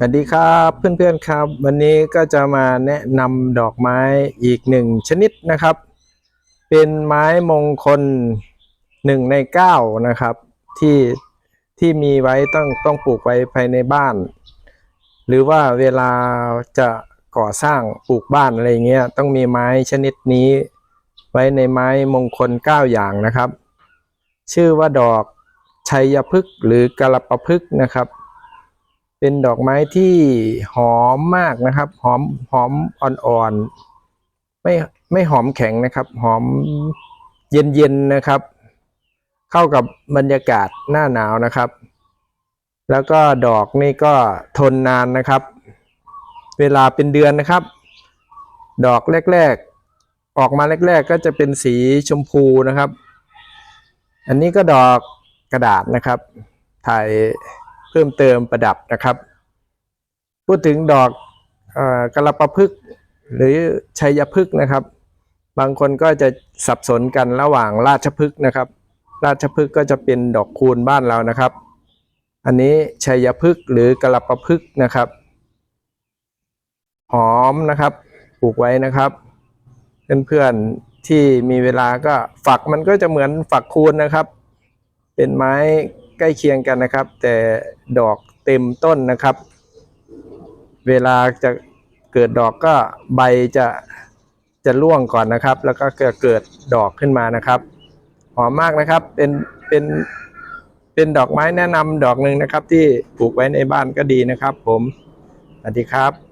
สวัสดีครับเพื่อนๆครับ วันนี้ก็จะมาแนะนำดอกไม้อีกหนึ่งชนิดนะครับ เป็นไม้มงคลหนึ่งในเก้านะครับ ที่ที่มีไว้ต้องต้องปลูกไว้ภายในบ้าน หรือว่าเวลาจะก่อสร้างปลูกบ้านอะไรเงี้ยต้องมีไม้ชนิดนี้ไว้ในไม้มงคลเก้าอย่างนะครับ ชื่อว่าดอกชัยพฤกษ์หรือกระปะพฤกษ์นะครับ เป็นดอกไม้ที่หอมมากนะครับ หอมหอมอ่อนๆไม่ไม่หอมแข็งนะครับ หอมเย็นๆนะครับ เข้ากับบรรยากาศหน้าหนาวนะครับ แล้วก็ดอกนี่ก็ทนนานนะครับ เวลาเป็นเดือนนะครับ ดอกแรกๆ ออกมาแรกๆ ก็จะเป็นสีชมพูนะครับ อันนี้ก็ดอกกระดาษนะครับ ถ่าย เพิ่มเติมประดับนะครับ พูดถึงดอกอกระปะพึกหรือชัยพฤกษ์นะครับ บางคนก็จะสับสนกันระหว่างราชพฤกษ์นะครับ ราชพฤกษ์ก็จะเป็นดอกคูณบ้านเรานะครับ อันนี้ชัยพฤกษ์หรือกระปะพึกษ์นะครับ หอมนะครับปลูกไว้นะครับเพื่อนๆที่มีเวลาก็ฝักมันก็จะเหมือนฝักคูณนะครับ เป็นไม้ ใกล้เคียงกันนะครับ แต่ดอกเต็มต้นนะครับ เวลาจะเกิดดอกก็ใบจะจะร่วงก่อนนะครับ แล้วก็จะเกิดดอกขึ้นมานะครับหอมมากนะครับเป็นเป็นเป็นดอกไม้แนะนำดอกหนึ่งนะครับ ที่ปลูกไว้ในบ้านก็ดีนะครับ ผมสวัสดีครับ